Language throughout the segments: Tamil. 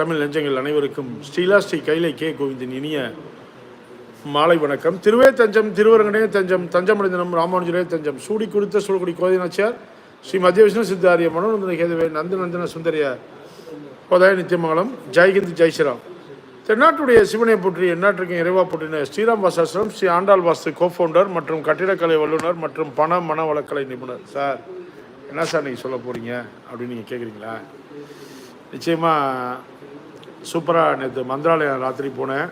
தமிழ் நெஞ்சங்கள் அனைவருக்கும் ஸ்ரீலா ஸ்ரீ கைலை கே கோவிந்தின் இனிய மாலை வணக்கம். திருவே தஞ்சம் திருவரங்கனே தஞ்சம் தஞ்சமடைந்தனம் ராமானுஜரே தஞ்சம். சூடி குறித்த சூழ்குடி கோதினாச்சியார் ஸ்ரீ மத்திய விஷ்ணு சித்தாரிய மனோநந்தன கேதவே நந்தநந்தன சுந்தரிய கோதாய நித்தியமங்கலம் ஜெய்ஹிந்த் ஜெய்ஸ்ராம் தென்னாட்டுடைய சிவனை போற்றி எந்நாட்டிற்கும் இறைவா போற்றின ஸ்ரீராம் வாசாசிரம் ஸ்ரீ ஆண்டாள் வாஸ்து கோஃபவுண்டர் மற்றும் கட்டிடக்கலை வல்லுநர் மற்றும் பண மன வளக்கலை நிபுணர். சார் என்ன சார் நீங்கள் சொல்ல போகிறீங்க அப்படின்னு நீங்கள் கேட்குறீங்களா நிச்சயமாக சூப்பராக நேற்று மந்திராலயம் ராத்திரி போனேன்.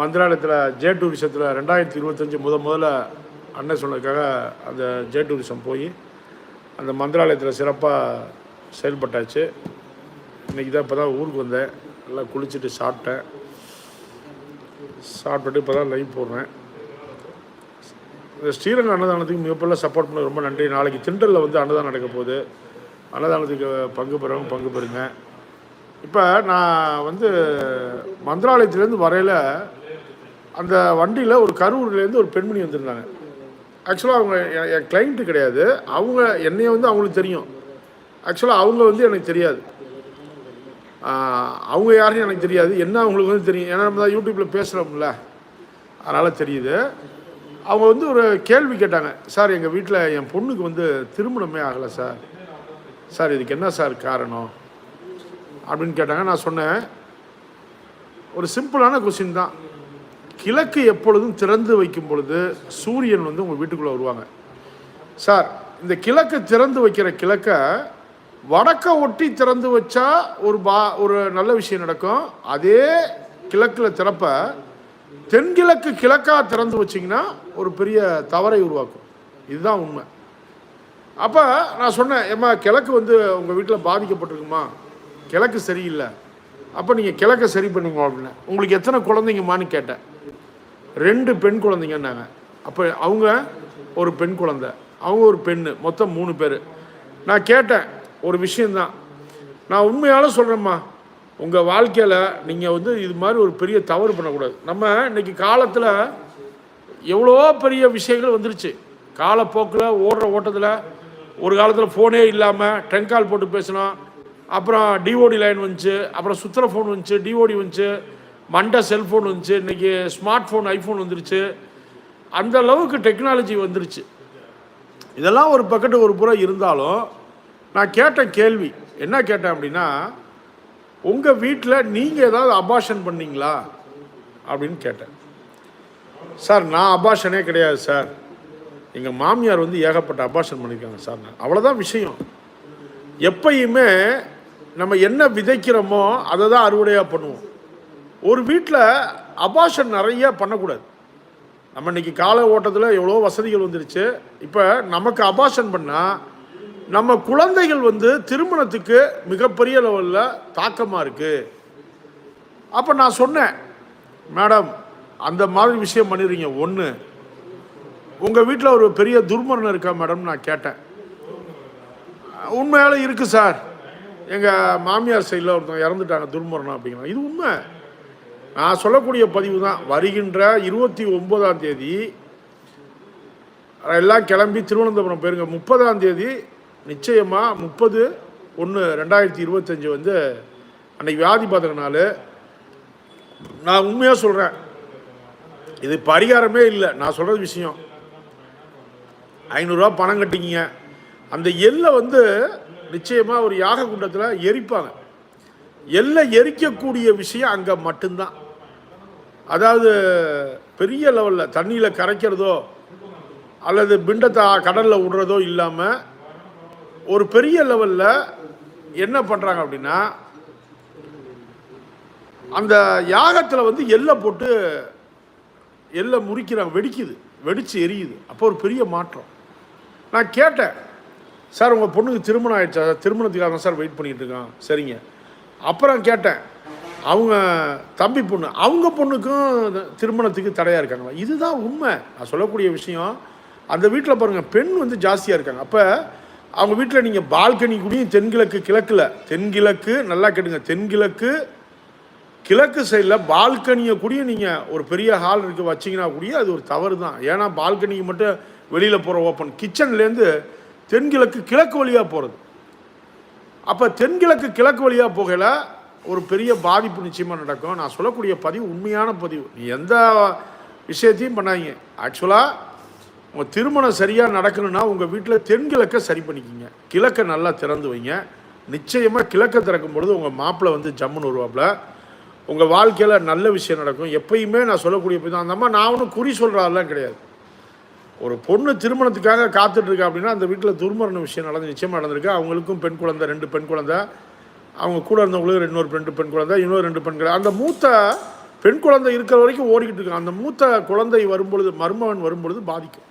மந்திராலயத்தில் ஜே டூரிசத்தில் ரெண்டாயிரத்தி இருபத்தஞ்சி முத முதல்ல அண்ணன் சொன்னதுக்காக அந்த ஜே டூரிசம் போய் அந்த மந்திராலயத்தில் சிறப்பாக செயல்பட்டாச்சு. இன்றைக்கி தான் இப்போ தான் ஊருக்கு வந்தேன். நல்லா குளிச்சுட்டு சாப்பிட்டேன். சாப்பிட்டுட்டு இப்போ தான் லைவ் போடுறேன். இந்த ஸ்ரீரங்க அன்னதானத்துக்கு மிகப்பெரிய சப்போர்ட் பண்ண ரொம்ப நன்றி. நாளைக்கு திண்டலில் வந்து அன்னதானம் நடக்க போகுது. அன்னதானத்துக்கு பங்கு பெறவங்க பங்கு பெறுங்க. இப்போ நான் வந்து மந்திராலயத்துலேருந்து வரையில் அந்த வண்டியில் ஒரு கரூர்லேருந்து ஒரு பெண்மணி வந்திருந்தாங்க. ஆக்சுவலாக அவங்க என் கிளைண்ட்டு கிடையாது. அவங்க என்னைய வந்து அவங்களுக்கு தெரியும். ஆக்சுவலாக அவங்க வந்து எனக்கு தெரியாது. அவங்க யாருன்னு எனக்கு தெரியாது. என்ன அவங்களுக்கு வந்து தெரியும்? ஏன்னா நம்ம தான் யூடியூப்பில் பேசுகிறோம்ல அதனால் தெரியுது. அவங்க வந்து ஒரு கேள்வி கேட்டாங்க. சார் எங்கள் வீட்டில் என் பொண்ணுக்கு வந்து திருமணமே ஆகலை சார். சார் இதுக்கு என்ன சார் காரணம்? அப்படின்னு கேட்டாங்க. நான் சொன்னேன் ஒரு சிம்பிளான கொஸ்டின் தான். கிழக்கு எப்பொழுதும் திறந்து வைக்கும் பொழுது சூரியன் வந்து உங்கள் வீட்டுக்குள்ளே வருவாங்க. சார் இந்த கிழக்கு திறந்து வைக்கிற கிழக்க வடக்க ஒட்டி திறந்து வச்சா ஒரு பா ஒரு நல்ல விஷயம் நடக்கும். அதே கிழக்கில் திறப்ப தென்கிழக்கு கிழக்கா திறந்து வச்சிங்கன்னா ஒரு பெரிய தவறை உருவாக்கும். இதுதான் உண்மை. அப்போ நான் சொன்னேன் ஏம்மா கிழக்கு வந்து உங்கள் வீட்டில் பாதிக்கப்பட்டிருக்குமா? கிழக்கு சரியில்லை. அப்போ நீங்கள் கிழக்க சரி பண்ணுங்க அப்படின்னு. உங்களுக்கு எத்தனை குழந்தைங்கம்மான்னு கேட்டேன். ரெண்டு பெண் குழந்தைங்கன்னாங்க. அப்போ அவங்க ஒரு பெண் குழந்த. அவங்க ஒரு பெண்ணு. மொத்தம் மூணு பேர். நான் கேட்டேன். ஒரு விஷயந்தான் நான் உண்மையால் சொல்கிறேம்மா உங்கள் வாழ்க்கையில் நீங்கள் வந்து இது மாதிரி ஒரு பெரிய தவறு பண்ணக்கூடாது. நம்ம இன்றைக்கி காலத்தில் எவ்வளோ பெரிய விஷயங்கள் வந்துருச்சு. காலப்போக்கில் ஓடுற ஓட்டத்தில் ஒரு காலத்தில் ஃபோனே இல்லாமல் டென்கால் போட்டு பேசினோம். அப்புறம் டிஓடி லைன் வந்துச்சு. அப்புறம் சுத்திர ஃபோன் வந்துச்சு. டிஓடி வந்துச்சு. மண்டை செல்ஃபோன் வந்துச்சு. இன்றைக்கி ஸ்மார்ட் ஃபோன் ஐஃபோன் வந்துருச்சு. அந்த அளவுக்கு டெக்னாலஜி வந்துருச்சு. இதெல்லாம் ஒரு பக்கத்து ஒரு புறம் இருந்தாலும் நான் கேட்ட கேள்வி என்ன கேட்டேன் அப்படின்னா உங்கள் வீட்டில் நீங்கள் ஏதாவது அபாஷன் பண்ணீங்களா? அப்படின்னு கேட்டேன். சார் நான் அபாஷனே கிடையாது சார். எங்கள் மாமியார் வந்து ஏகப்பட்ட அபாஷன் பண்ணியிருக்காங்க சார். நான் அவ்வளோதான் விஷயம். எப்பயுமே நம்ம என்ன விதைக்கிறோமோ அதை தான் அறுவடையாக பண்ணுவோம். ஒரு வீட்டில் அபாஷன் நிறைய பண்ணக்கூடாது. நம்ம இன்னைக்கு கால ஓட்டத்தில் எவ்வளோ வசதிகள் வந்துருச்சு. இப்போ நமக்கு அபாஷன் பண்ணால் நம்ம குழந்தைகள் வந்து திருமணத்துக்கு மிகப்பெரிய லெவலில் தாக்கமாக இருக்குது அப்போ நான் சொன்னேன் மேடம் அந்த மாதிரி விஷயம் பண்ணிடுறீங்க. ஒன்று உங்கள் வீட்டில் ஒரு பெரிய துர்மரணம் இருக்கா மேடம்? நான் கேட்டேன். உண்மையால் இருக்குது சார். எங்கள் மாமியார் சைடில் ஒருத்தவங்க இறந்துட்டாங்க துர்மரணம் அப்படிங்கிறாங்க இது உண்மை. நான் சொல்லக்கூடிய பதிவு தான். வருகின்ற இருபத்தி ஒன்பதாம் தேதி எல்லாம் கிளம்பி திருவனந்தபுரம் போயிருங்க. முப்பதாம் தேதி நிச்சயமாக முப்பது ஒன்று ரெண்டாயிரத்தி இருபத்தஞ்சி வந்து அன்னைக்கு வியாதி பார்த்துக்கனால நாள். நான் உண்மையாக சொல்கிறேன் இது பரிகாரமே இல்லை. நான் சொல்கிறது விஷயம். ஐநூறுரூவா பணம் கட்டிக்கிங்க. அந்த எல்லை வந்து நிச்சயமாக ஒரு யாக குண்டத்தில் எரிப்பாங்க. எல்லை எரிக்கக்கூடிய விஷயம் அங்கே மட்டும்தான். அதாவது பெரிய லெவலில் தண்ணியில் கரைக்கிறதோ அல்லது பிண்டத்தை கடலில் விடுறதோ இல்லாமல் ஒரு பெரிய லெவலில் என்ன பண்ணுறாங்க அப்படின்னா அந்த யாகத்தில் வந்து எல்லை போட்டு எல்லை முறிக்கிறாங்க வெடிக்குது வெடித்து எரியுது. அப்போ ஒரு பெரிய மாற்றம். நான் கேட்டேன். சார் உங்கள் பொண்ணுக்கு திருமணம் ஆயிடுச்சா? திருமணத்துக்காக தான் சார் வெயிட் பண்ணிகிட்டு இருக்கான். சரிங்க. அப்புறம் கேட்டேன். அவங்க தம்பி பொண்ணு அவங்க பொண்ணுக்கும் திருமணத்துக்கு தடையாக இருக்காங்களா? இதுதான் உண்மை. நான் சொல்லக்கூடிய விஷயம் அந்த வீட்டில் பாருங்கள் பெண் வந்து ஜாஸ்தியாக இருக்காங்க. அப்போ அவங்க வீட்டில் நீங்கள் பால்கனி கூடயும் தென்கிழக்கு கிழக்கில் தென்கிழக்கு நல்லா கேட்டுங்க தென்கிழக்கு கிழக்கு சைடில் பால்கனியை கூடயும் நீங்கள் ஒரு பெரிய ஹால் இருக்க வச்சிங்கன்னா கூடிய அது ஒரு தவறு தான் ஏன்னா பால்கனிக்கு மட்டும் வெளியில் போகிற ஓப்பன் கிச்சன்லேருந்து தென்கிழக்கு கிழக்கு வழியாக போகிறது அப்போ தென்கிழக்கு கிழக்கு வழியாக போகையில் ஒரு பெரிய பாதிப்பு நிச்சயமாக நடக்கும். நான் சொல்லக்கூடிய பதிவு உண்மையான பதிவு. நீ எந்த விஷயத்தையும் பண்ணாதீங்க. ஆக்சுவலாக உங்கள் திருமணம் சரியாக நடக்கணும்னா உங்கள் வீட்டில் தென்கிழக்கை சரி பண்ணிக்கிங்க. கிழக்கை நல்லா திறந்து வைங்க. நிச்சயமாக கிழக்கை திறக்கும் பொழுது உங்கள் மாப்பிள்ளை வந்து ஜம்முன்னு வருவாப்பில். உங்கள் வாழ்க்கையில் நல்ல விஷயம் நடக்கும். எப்பயுமே நான் சொல்லக்கூடிய பதிவு. அந்த அம்மா நான் ஒன்றும் குறி சொல்கிறாரெல்லாம் கிடையாது. ஒரு பொண்ணு திருமணத்துக்காக காத்துட்டு இருக்கா அப்படின்னா அந்த வீட்டில் துர்மரண விஷயம் நடந்து நிச்சயமாக நடந்திருக்கு. அவங்களுக்கும் பெண் குழந்தை ரெண்டு பெண் குழந்தை. அவங்க கூட இருந்தவங்களுக்கு இன்னொரு ரெண்டு பெண் குழந்தை இன்னொரு ரெண்டு பெண் குழந்தை. அந்த மூத்த பெண் குழந்தை இருக்கிற வரைக்கும் ஓடிக்கிட்டு இருக்கான். அந்த மூத்த குழந்தை வரும்பொழுது மருமகன் வரும்பொழுது பாதிக்கும்.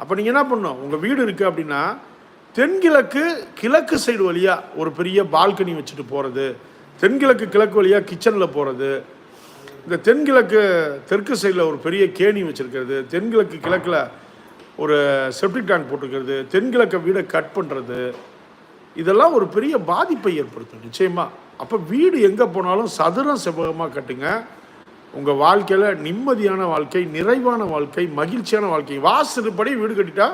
அப்போ நீங்கள் என்ன பண்ணணும்? உங்கள் வீடு இருக்குது அப்படின்னா தென்கிழக்கு கிழக்கு சைடு வழியாக ஒரு பெரிய பால்கனி வச்சுட்டு போகிறது தென்கிழக்கு கிழக்கு வழியாக கிச்சனில் போகிறது இந்த தென்கிழக்கு தெற்கு சைடில் ஒரு பெரிய கேணி வச்சுருக்கிறது. தென்கிழக்கு கிழக்கில் ஒரு செப்டிக் டேங்க் போட்டுக்கிறது தென்கிழக்கு வீடை கட் பண்ணுறது இதெல்லாம் ஒரு பெரிய பாதிப்பை ஏற்படுத்தும் நிச்சயமாக அப்போ வீடு எங்கே போனாலும் சதுரம் செவ்வகமாக கட்டுங்க. உங்கள் வாழ்க்கையில் நிம்மதியான வாழ்க்கை நிறைவான வாழ்க்கை மகிழ்ச்சியான வாழ்க்கை. வாசலுப்படி வீடு கட்டிட்டா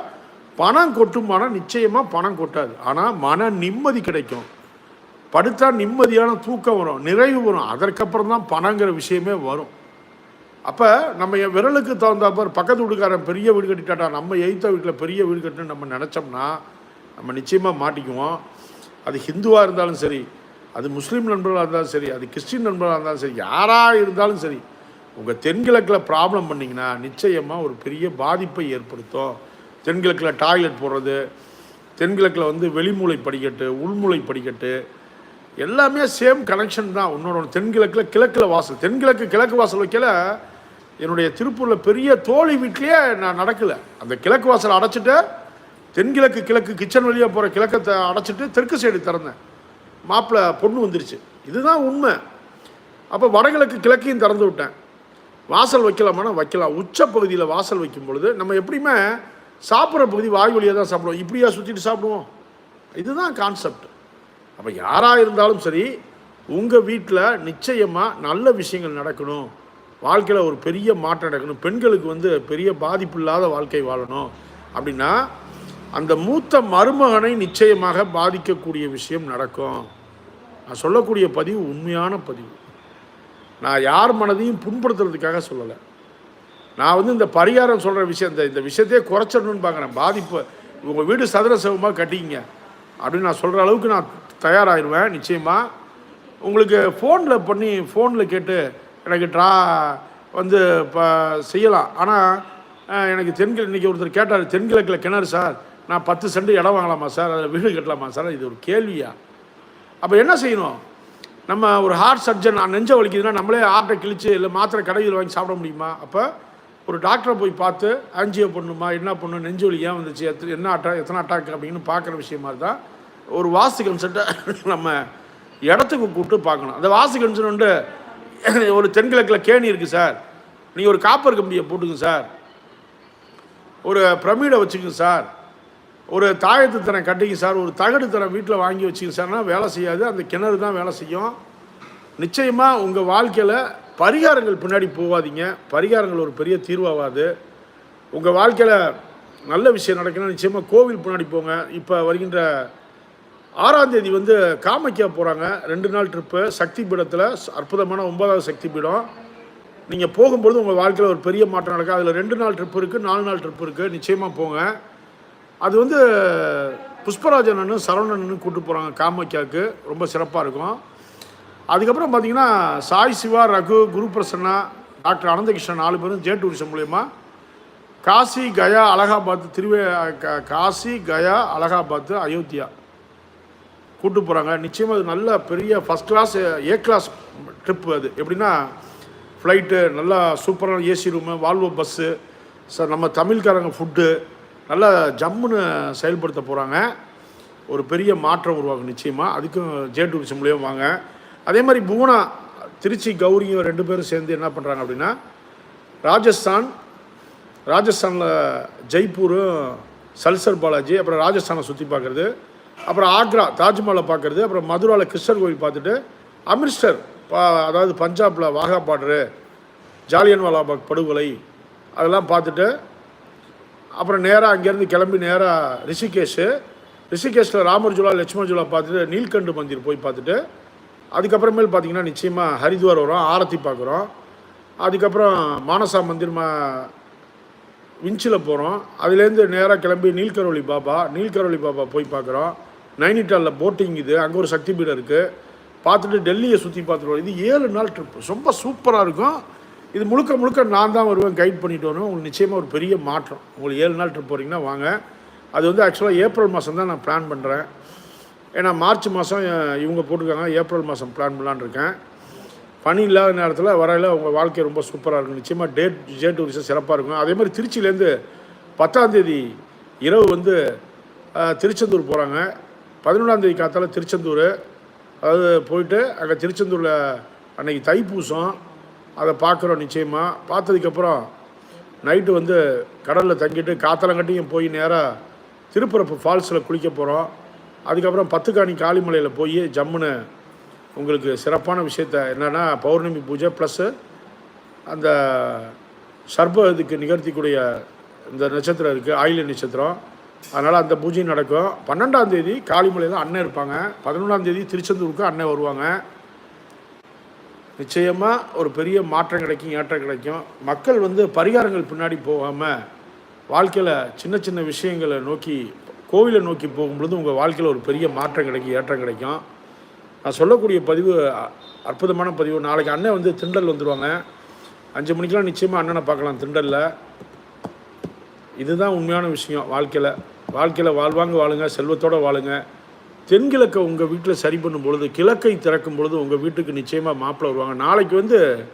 பணம் கொட்டுமானா நிச்சயமாக பணம் கொட்டாது. ஆனால் மன நிம்மதி கிடைக்கும். படுத்தா நிம்மதியான தூக்கம் வரும் நிறைவு வரும். அதற்கப்புறம் தான் பணங்கிற விஷயமே வரும். அப்போ நம்ம என் விரலுக்கு தகுந்தாப்பார் பக்கத்து வீட்டுக்காரன் பெரிய வீடு கட்டிட்டாட்டா நம்ம எய்த்த வீட்டில் பெரிய வீடு கட்டணும்னு நம்ம நினச்சோம்னா நம்ம நிச்சயமாக மாட்டிக்குவோம். அது ஹிந்துவாக இருந்தாலும் சரி அது முஸ்லீம் நண்பர்களாக இருந்தாலும் சரி அது கிறிஸ்டின் நண்பர்களாக இருந்தாலும் சரி யாராக இருந்தாலும் சரி உங்கள் தென்கிழக்கில் ப்ராப்ளம் பண்ணிங்கன்னா நிச்சயமாக ஒரு பெரிய பாதிப்பை ஏற்படுத்தும். தென்கிழக்கில் டாய்லெட் போடுறது தென்கிழக்கில் வந்து வெளிமூளை படிக்கட்டு உள்மூளை படிக்கட்டு எல்லாமே சேம் கனெக்ஷன் தான். உன்னோட தென்கிழக்கில் கிழக்கில் வாசல். தென்கிழக்கு கிழக்கு வாசல் வைக்கல. என்னுடைய திருப்பூரில் பெரிய தோழி வீட்லேயே நான் நடக்கலை. அந்த கிழக்கு வாசல் அடைச்சிட்டு தென்கிழக்கு கிழக்கு கிச்சன் வழியாக போகிற கிழக்கத்தை அடைச்சிட்டு தெற்கு சைடு திறந்தேன். மாப்பிள்ளை பொண்ணு வந்துருச்சு. இதுதான் உண்மை. அப்போ வடகிழக்கு கிழக்கையும் திறந்து விட்டேன். வாசல் வைக்கலாமானா வைக்கலாம். உச்ச பகுதியில் வாசல் வைக்கும் பொழுது நம்ம எப்படியுமே சாப்பிட்ற பகுதி வாய் வழியாக தான் சாப்பிடுவோம். இப்படியா சுற்றிட்டு சாப்பிடுவோம். இதுதான் கான்செப்ட் அப்போ யாராக இருந்தாலும் சரி உங்கள் வீட்டில் நிச்சயமாக நல்ல விஷயங்கள் நடக்கணும். வாழ்க்கையில் ஒரு பெரிய மாற்றம் நடக்கணும். பெண்களுக்கு வந்து பெரிய பாதிப்பு இல்லாத வாழ்க்கை வாழணும். அப்படின்னா அந்த மூத்த மருமகனை நிச்சயமாக பாதிக்கக்கூடிய விஷயம் நடக்கும். நான் சொல்லக்கூடிய பதிவு உண்மையான பதிவு. நான் யார் மனதையும் புண்படுத்துறதுக்காக சொல்லலை. நான் வந்து இந்த பரிகாரம் சொல்கிற விஷயம் இந்த இந்த விஷயத்தையே குறைச்சிடணும்னு பார்க்குறேன். பாதிப்பு உங்கள் வீடு சதுர செவமாக கட்டிங்க அப்படின்னு நான் சொல்கிற அளவுக்கு நான் தயாராகிடுவேன் நிச்சயமாக உங்களுக்கு ஃபோனில் பண்ணி ஃபோனில் கேட்டு எனக்கு ட்ரா வந்து இப்போ செய்யலாம். ஆனால் எனக்கு தென்கிழக்கு இன்றைக்கி ஒருத்தர் கேட்டார் தென்கிழக்கில் கிணறு சார் நான் பத்து சென்ட் இடம் வாங்கலாமா சார் அதில் வீடு கட்டலாமா சார் இது ஒரு கேள்வியா? அப்போ என்ன செய்யணும்? நம்ம ஒரு ஹார்ட் சர்ஜன் நெஞ்ச வலிக்குதுன்னா நம்மளே ஹார்ட்டை கிழிச்சு இல்லை மாத்திரை கடையில் வாங்கி சாப்பிட முடியுமா? அப்போ ஒரு டாக்டரை போய் பார்த்து ஆன்ஜியோ பண்ணுமா என்ன பண்ணும் நெஞ்சு வலி ஏன் வந்துச்சு எத்தனை என்ன அட்டாக் எத்தனை அட்டாக் அப்படின்னு பார்க்குற விஷயமா தான் ஒரு வாஸ்து கன்சல்ட்டை நம்ம இடத்துக்கு கூப்பிட்டு பார்க்கணும். அந்த வாஸ்து கன்சல்ட் வந்து ஒரு தென்கிழக்கில் கேணி இருக்குது சார் நீங்கள் ஒரு காப்பர் கம்பியை போட்டுங்க சார் ஒரு பிரமிடை வச்சுக்கோங்க சார் ஒரு தாயத்து தரம் கட்டிங்க சார் ஒரு தகடு தரம் வீட்டில் வாங்கி வச்சுங்க சார்னா வேலை செய்யாது. அந்த கிணறு தான் வேலை செய்யும். நிச்சயமாக உங்கள் வாழ்க்கையில் பரிகாரங்கள் பின்னாடி போகாதீங்க பரிகாரங்கள் ஒரு பெரிய தீர்வாகாது உங்கள் வாழ்க்கையில் நல்ல விஷயம் நடக்கணும் நிச்சயமாக கோவில் பின்னாடி போங்க. இப்போ வருகின்ற ஆறாம் தேதி வந்து காமாக்கியா போகிறாங்க ரெண்டு நாள் ட்ரிப்பு சக்தி பீடத்தில் அற்புதமான ஒன்பதாவது சக்தி பீடம். நீங்கள் போகும்பொழுது உங்கள் வாழ்க்கையில் ஒரு பெரிய மாற்றம் நடக்கும். அதில் ரெண்டு நாள் ட்ரிப் இருக்குது நாலு நாள் ட்ரிப் இருக்குது நிச்சயமாக போங்க. அது வந்து புஷ்பராஜன் அண்ணன் சரவணன் கூப்பிட்டு போகிறாங்க காமாக்கியாவுக்கு ரொம்ப சிறப்பாக இருக்கும். அதுக்கப்புறம் பார்த்திங்கன்னா சாய் சிவா ரகு குரு பிரசன்னா டாக்டர் அனந்தகிருஷ்ணன் நாலு பேரும் ஜே டூரிசம் மூலயமா காசி கயா அலகாபாத் திருவே காசி கயா அலகாபாத் அயோத்தியா கூட்டு போகிறாங்க நிச்சயமாக அது நல்ல பெரிய first class A class trip அது. எப்படின்னா ஃப்ளைட்டு நல்லா சூப்பரான AC room Volvo bus sir நம்ம தமிழ்காரங்க ஃபுட்டு நல்லா ஜம்முன்னு செயல்படுத்த போகிறாங்க ஒரு பெரிய மாற்றம் உருவாகும் நிச்சயமாக அதுக்கும் ஜே டூரிசம் மூலியம் வாங்க. அதே மாதிரி புவனா திருச்சி கௌரியும் ரெண்டு பேரும் சேர்ந்து என்ன பண்ணுறாங்க அப்படின்னா ராஜஸ்தான் ராஜஸ்தானில் ஜெய்ப்பூரும் சல்சர் பாலாஜி அப்புறம் ராஜஸ்தானை சுற்றி பார்க்குறது அப்புறம் ஆக்ரா தாஜ்மஹாலை பார்க்குறது அப்புறம் மதுராவில் கிருஷ்ணர் கோவில் பார்த்துட்டு அமிர்ஸ்டர் பா அதாவது பஞ்சாபில் வாகா பார்டரு ஜாலியன்வாலாபாக் படுகொலை அதெல்லாம் பார்த்துட்டு அப்புறம் நேராக அங்கேருந்து கிளம்பி நேராக ரிஷிகேஷு ரிஷிகேஷில் ராமர் ஜுலா லட்சுமண ஜுலா பார்த்துட்டு நீல்கண்டு மந்திர் போய் பார்த்துட்டு அதுக்கப்புறமேல் பார்த்தீங்கன்னா நிச்சயமாக ஹரித்வார் வரும் ஆரத்தி பார்க்குறோம். அதுக்கப்புறம் மானசா மந்திர் மா விஞ்சில் போகிறோம் அதுலேருந்து நேராக கிளம்பி நீல்கரோலி பாபா நீல்கரோலி பாபா போய் பார்க்குறோம். நைனிட்டாலில் போட்டிங் இது அங்கே ஒரு சக்தி பீடம் இருக்குது பார்த்துட்டு டெல்லியை சுற்றி பார்த்துட்டு இது ஏழு நாள் ட்ரிப் ரொம்ப சூப்பராக இருக்கும். இது முழுக்க முழுக்க நான் தான் வருவேன் கைட் பண்ணிட்டு வருவேன். உங்களுக்கு நிச்சயமாக ஒரு பெரிய மாற்றம். உங்களுக்கு ஏழு நாள் ட்ரிப் போகிறீங்கன்னா வாங்க. அது வந்து ஆக்சுவலாக ஏப்ரல் மாதம் தான் நான் பிளான் பண்ணுறேன் ஏன்னா மார்ச் மாதம் இவங்க போட்டிருக்காங்க. ஏப்ரல் மாதம் பிளான் பண்ணலான்னு இருக்கேன். பனி இல்லாத நேரத்தில் வரையில் உங்கள் வாழ்க்கை ரொம்ப சூப்பராக இருக்கும். நிச்சயமாக டேட் ஜே டூரிசம் சிறப்பாக இருக்கும். அதே மாதிரி திருச்சியிலேருந்து பத்தாந்தேதி இரவு வந்து திருச்செந்தூர் போகிறாங்க பதினொன்றாந்தேதி காத்தால் திருச்செந்தூர். அதாவது போயிட்டு அங்கே திருச்செந்தூரில் அன்னைக்கு தைப்பூசம். அதை பார்க்குறோம் நிச்சயமாக பார்த்ததுக்கப்புறம் நைட்டு வந்து கடலில் தங்கிட்டு காத்தலங்கட்டியும் போய் நேராக திருப்பரப்பு ஃபால்ஸில் குளிக்க போகிறோம் அதுக்கப்புறம் பத்துக்காணி காளிமலையில் போய் ஜம்முன்னு உங்களுக்கு சிறப்பான விஷயத்த என்னென்னா பௌர்ணமி பூஜை ப்ளஸ்ஸு அந்த சர்ப இதுக்கு நிகழ்த்திக்கூடிய இந்த நட்சத்திரம் இருக்குது ஆயில நட்சத்திரம். அதனால் அந்த பூஜை நடக்கும். பன்னெண்டாம் தேதி காளிமலையில் அண்ணன் இருப்பாங்க. பதினொன்றாம் தேதி திருச்செந்தூருக்கு அண்ணன் வருவாங்க. நிச்சயமாக ஒரு பெரிய மாற்றம் கிடைக்கும் ஏற்றம் கிடைக்கும். மக்கள் வந்து பரிகாரங்கள் பின்னாடி போகாமல் வாழ்க்கையில் சின்ன சின்ன விஷயங்களை நோக்கி கோவிலை நோக்கி போகும்பொழுது உங்கள் வாழ்க்கையில் ஒரு பெரிய மாற்றம் கிடைக்கும் ஏற்றம் கிடைக்கும். நான் சொல்லக்கூடிய பதிவு அ- அற்புதமான பதிவு. நாளைக்கு அண்ணன் வந்து திண்டல் வந்துடுவாங்க அஞ்சு மணிக்கெலாம் நிச்சயமாக அண்ணனை பார்க்கலாம் திண்டலில் இதுதான் உண்மையான விஷயம் வாழ்க்கையில். வாழ்க்கையில் வாழ்வாங்க வாழுங்க செல்வத்தோடு வாழுங்க. தென்கிழக்கை உங்கள் வீட்டில் சரி பண்ணும் பொழுது கிழக்கை திறக்கும் பொழுது உங்கள் வீட்டுக்கு நிச்சயமாக மாப்பிள்ளை வருவாங்க. நாளைக்கு வந்து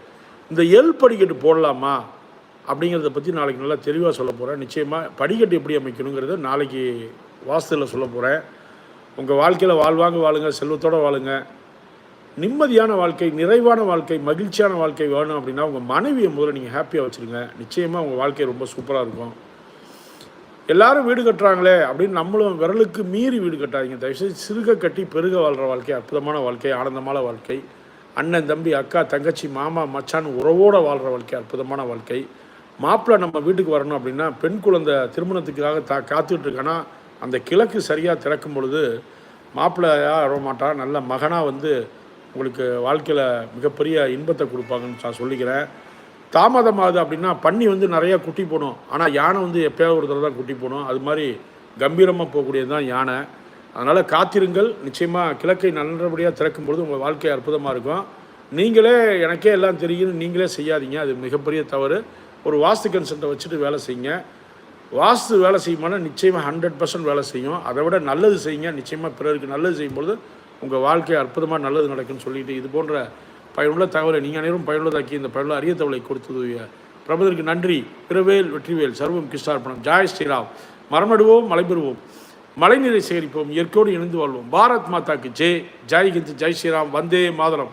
இந்த எல் படிக்கட்டு போடலாமா அப்படிங்கிறத பற்றி நாளைக்கு நல்லா தெளிவாக சொல்ல போகிறேன் நிச்சயமாக படிக்கட்டு எப்படி அமைக்கணுங்கிறத நாளைக்கு வாஸ்துவில் சொல்ல போகிறேன் உங்கள் வாழ்க்கையில் வாழ்வாங்க வாழுங்க செல்வத்தோடு வாழுங்க. நிம்மதியான வாழ்க்கை நிறைவான வாழ்க்கை மகிழ்ச்சியான வாழ்க்கை வேணும் அப்படின்னா உங்கள் மனைவியை முதல்ல நீங்கள் ஹாப்பியாக வச்சுருங்க. நிச்சயமாக உங்கள் வாழ்க்கை ரொம்ப சூப்பராக இருக்கும். எல்லாரும் வீடு கட்டுறாங்களே அப்படின்னு நம்மளும் விரலுக்கு மீறி வீடு கட்டாதீங்க. தயவுசெய்து சிறுக கட்டி பெருக வாழ்கிற வாழ்க்கை அற்புதமான வாழ்க்கை ஆனந்தமான வாழ்க்கை. அண்ணன் தம்பி அக்கா தங்கச்சி மாமா மச்சான் உறவோடு வாழ்கிற வாழ்க்கை அற்புதமான வாழ்க்கை. மாப்பிள்ளை நம்ம வீட்டுக்கு வரணும் அப்படின்னா பெண் குழந்தை திருமணத்துக்காக தா காத்துக்கிட்டு இருக்கேன்னா அந்த கிழக்கு சரியாக திறக்கும் பொழுது மாப்பிள்ளையாக வரமாட்டார் நல்ல மகனாக வந்து உங்களுக்கு வாழ்க்கையில் மிகப்பெரிய இன்பத்தை கொடுப்பாங்கன்னு நான் சொல்லிக்கிறேன். தாமதமாகுது அப்படின்னா பன்னி வந்து நிறையா குட்டி போடும். ஆனால் யானை வந்து எப்போயாவது ஒரு தடவை தான் குட்டி போடும். அது மாதிரி கம்பீரமாக போகக்கூடியது தான் யானை. அதனால் காத்திருங்கள். நிச்சயமாக கிழக்கை நல்லபடியாக திறக்கும் பொழுது உங்கள் வாழ்க்கை அற்புதமாக இருக்கும். நீங்களே எனக்கே எல்லாம் தெரியும் நீங்களே செய்யாதீங்க. அது மிகப்பெரிய தவறு. ஒரு வாஸ்து கன்சல்ட்டை வச்சுட்டு வேலை செய்யுங்க. வாஸ்து வேலை செய்யுமானா நிச்சயமாக ஹண்ட்ரட் பர்சன்ட் வேலை செய்யும். அதை விட நல்லது செய்யுங்க. நிச்சயமாக பிறருக்கு நல்லது செய்யும்பொழுது உங்கள் வாழ்க்கை அற்புதமாக நல்லது நடக்கும்னு சொல்லிட்டு இது போன்ற பயனுள்ள தகவலை நீங்கள் அனைவரும் பயனுள்ளதாக்கி இந்த பயனுள்ள அரிய தகவலை கொடுத்தது பிரபதற்கு நன்றி. பிறவேல் வெற்றிவேல் சர்வம் கிருஷ்ணார்ப்பணம் ஜாய் ஸ்ரீராம். மரமடுவோம் மலை பெறுவோம் மழைநீரை சேகரிப்போம் இயற்கையோடு இணைந்து வாழ்வோம். பாரத் மாதாக்கு ஜெய் ஜெய் ஹிந்த் ஜெய் ஸ்ரீராம். வந்தே மாதரம்.